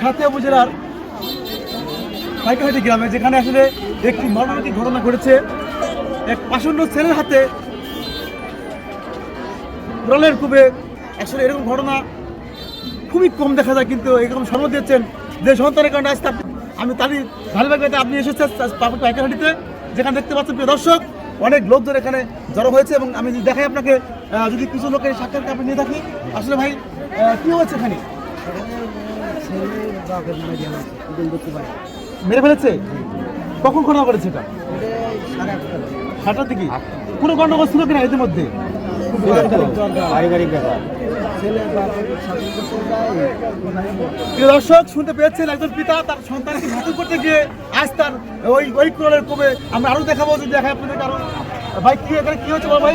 সাথে উপজেলার পাইকাহাটি গ্রামে, যেখানে আসলে একটি মর্মান্তিক ঘটনা ঘটেছে। এক পাষণ্ড ছেলের হাতে রলের কুবে আসলে এরকম ঘটনা খুবই কম দেখা যায়, কিন্তু এরকম সর্ব দিচ্ছেন যে সন্তানের কারণে আজ আমি তারই ধারাবাহিকতা আপনি এসেছেন পাইকাহাটিতে, যেখানে দেখতে পাচ্ছেন, প্রিয় দর্শক, অনেক লোকজন এখানে জড়ো হয়েছে এবং আমি দেখাই আপনাকে যদি কিছু লোকের সাক্ষাৎকার আপনি নিয়ে থাকি। আসলে ভাই কি হয়েছে এখানে? মেরে ফেলেছে? কখন ঘটনা করেছে এটা? সাতটার দিকে? কোনো গন্ডগোল ছিল কিনা এদের মধ্যে পারিবারিক ব্যাপার। প্রিয় দর্শক শুনতে পেয়েছেন একজন পিতা তার সন্তানকে ভাতুর করতে গিয়ে আজ তার ওই ওই ক্রোলের কবে। আমরা আরও দেখাবো যদি দেখায় আপনাদের কারণ ভাই কি এখানে কি হচ্ছে বল ভাই?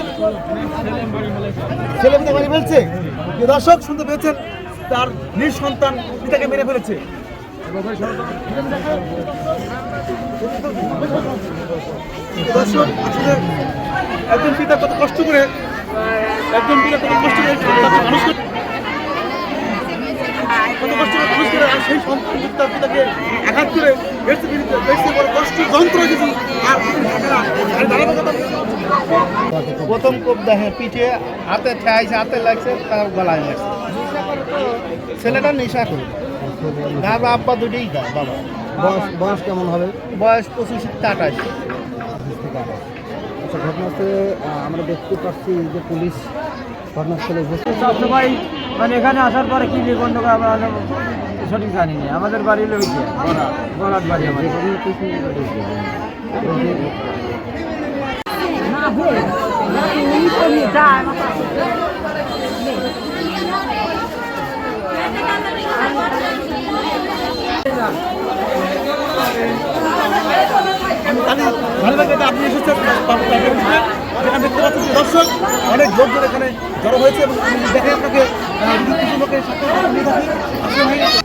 ছেলে মেয়ে বাড়ি ফেলছে প্রিয় দর্শক শুনতে পেয়েছেন তার নিঃসন্তান পিতাকে মেরে ফেলেছে। একজন পিতা কত কষ্ট করে, একজন পিতা কত কষ্ট করে কত কষ্ট করে মানুষ করে, আর সেই সন্তান তার পিতাকে করে কষ্ট, যন্ত্র আর প্রথম কোপ দেখে পিঠে হাতে ঠেয়াইছে, হাতে লাগছে তার গলায় লাগছে ছেলেটা নেশা করে তার আব্বা দুটোই খায় বাবা বয়স বয়স কেমন হবে বয়স পঁচিশ আঠাশ আচ্ছা ঘটনাস্থলে আহ, আমরা দেখতে পাচ্ছি যে পুলিশ ঘটনাস্থলে সবসময় মানে এখানে আসার পরে কি বিপন্ন আমরা সঠিক জানি না আমাদের বাড়ি লইছে বরাত বাড়ি আমাদের আমি ধারাবাহিকতা আপনি এসেছেন এখানে। দেখতে পাচ্ছেন দর্শক অনেক লোকজন এখানে জড়ো হয়েছে এবং দেখে আপনাকে কিছু ভাই